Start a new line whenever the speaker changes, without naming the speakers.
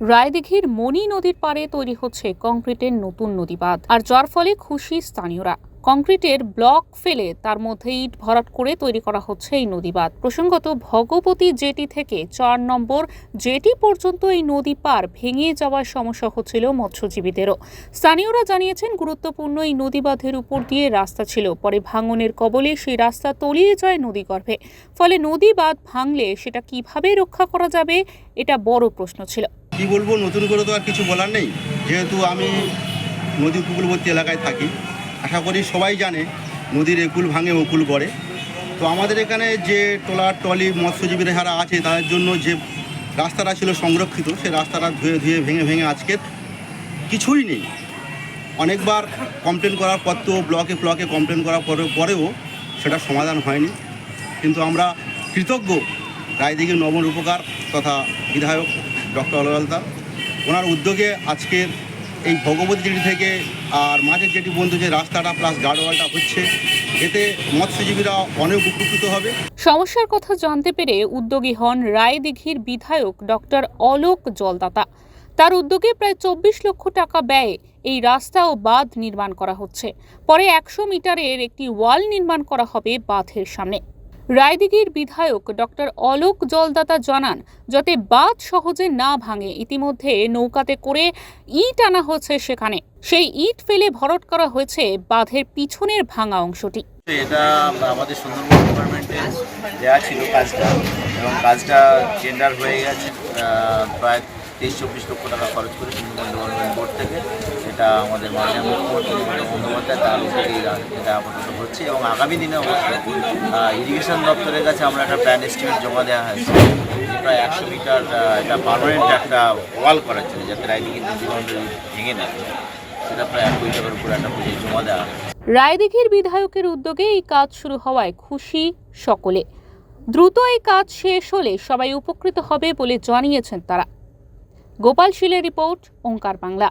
রায়দিঘির মণি নদীর পাড়ে তৈরি হচ্ছে কংক্রিটের নতুন নদীবাঁধ। আর যার ফলে খুশি স্থানীয়রা। কংক্রিটের ব্লক ফেলে তার মধ্যে ইট ভরাট করে তৈরি করা হচ্ছে এই নদীবাঁধ। প্রসঙ্গত, ভগবতী জেটি থেকে চার নম্বর জেটি পর্যন্ত এই নদী পার ভেঙে যাওয়ার সমস্যা হচ্ছিল মৎস্যজীবীদেরও। স্থানীয়রা জানিয়েছেন, গুরুত্বপূর্ণ এই নদীবাঁধের উপর দিয়ে রাস্তা ছিল। পরে ভাঙনের কবলে সেই রাস্তা তলিয়ে যায় নদীগর্ভে। ফলে নদী বাঁধ ভাঙলে সেটা কীভাবে রক্ষা করা যাবে, এটা বড় প্রশ্ন ছিল।
কি বলব, নতুন করে তো আর কিছু বলার নেই। যেহেতু আমি নদী উপকূলবর্তী এলাকায় থাকি, আশা করি সবাই জানে নদীর একুল ভাঙে ওকুল গড়ে। তো আমাদের এখানে যে ট্রলার ট্রলি মৎস্যজীবীরা যারা আছে, তাদের জন্য যে রাস্তাটা ছিল সংরক্ষিত সে রাস্তাটা ধুয়ে ধুয়ে ভেঙে ভেঙে আজকের কিছুই নেই। অনেকবার কমপ্লেন করার পত্রেও ব্লকে ব্লকে কমপ্লেন করার পরে, পরেও সেটা সমাধান হয়নি। কিন্তু আমরা কৃতজ্ঞ, রায়দিঘির নবন উপকার তথা বিধায়ক ডক্টর অলওয়ালদা ওনার উদ্যোগে আজকের এই ভগবতী জেটি থেকে আর মাঝের জেটি পর্যন্ত যে রাস্তাটা প্লাস গার্ডওয়ালটা হচ্ছে, এতে মৎস্যজীবীরা অনেক উপকৃত হবে।
সমস্যার কথা জানতে পেরে উদ্যোগী হন রায়দিঘির বিধায়ক ডক্টর অলোক জলদাতা। তার উদ্যোগে প্রায় চব্বিশ লক্ষ টাকা ব্যয়ে এই রাস্তা ও বাঁধ নির্মাণ করা হচ্ছে। পরে একশো মিটারের একটি ওয়াল নির্মাণ করা হবে বাঁধের সামনে। রায়দিঘির বিধায়ক ডক্টর অলোক জলদাতা জানান, যাতে বাঁধ সহজে না ভাঙে, ইতিমধ্যে নৌকাতে করে ইট আনা হচ্ছে সেখানে। সেই ইট ফেলে ভরট করা হয়েছে বাঁধের পিছনের ভাঙা অংশটি।
এটা আমাদের সুন্দরবন ডিপার্টমেন্টে দেওয়া ছিল কাজটা, এবং কাজটা টেন্ডার হয়ে গেছে প্রায় তেইশ চব্বিশ লক্ষ টাকা খরচ করে সুন্দরবন ডেভেলপমেন্ট বোর্ড থেকে। এটা আমাদের মাননীয় মুখ্যমন্ত্রী মমতা বন্দ্যোপাধ্যায় তার উদ্যোগে এটা আপাতত হচ্ছে এবং আগামী দিনে অবশ্যই ইরিগেশন দপ্তরের কাছে আমরা একটা প্ল্যান এস্টিমেট জমা দেওয়া হয়েছে। প্রায় একশো মিটার এটা পার্মানেন্ট একটা ওয়াল করার জন্য, যাতে রাইডিংয়ের নদীগঞ্জ ভেঙে না সেটা প্রায় এক কোটি টাকার উপরে একটা পুজো জমা দেওয়া
রায়দিঘির বিধায়কের উদ্যোগে এই কাজ শুরু হওয়ায় খুশি সকলে। দ্রুত এই কাজ শেষ হলে সবাই উপকৃত হবে বলে জানিয়েছেন তারা। গোপাল শীলের রিপোর্ট, ওঙ্কার বাংলা।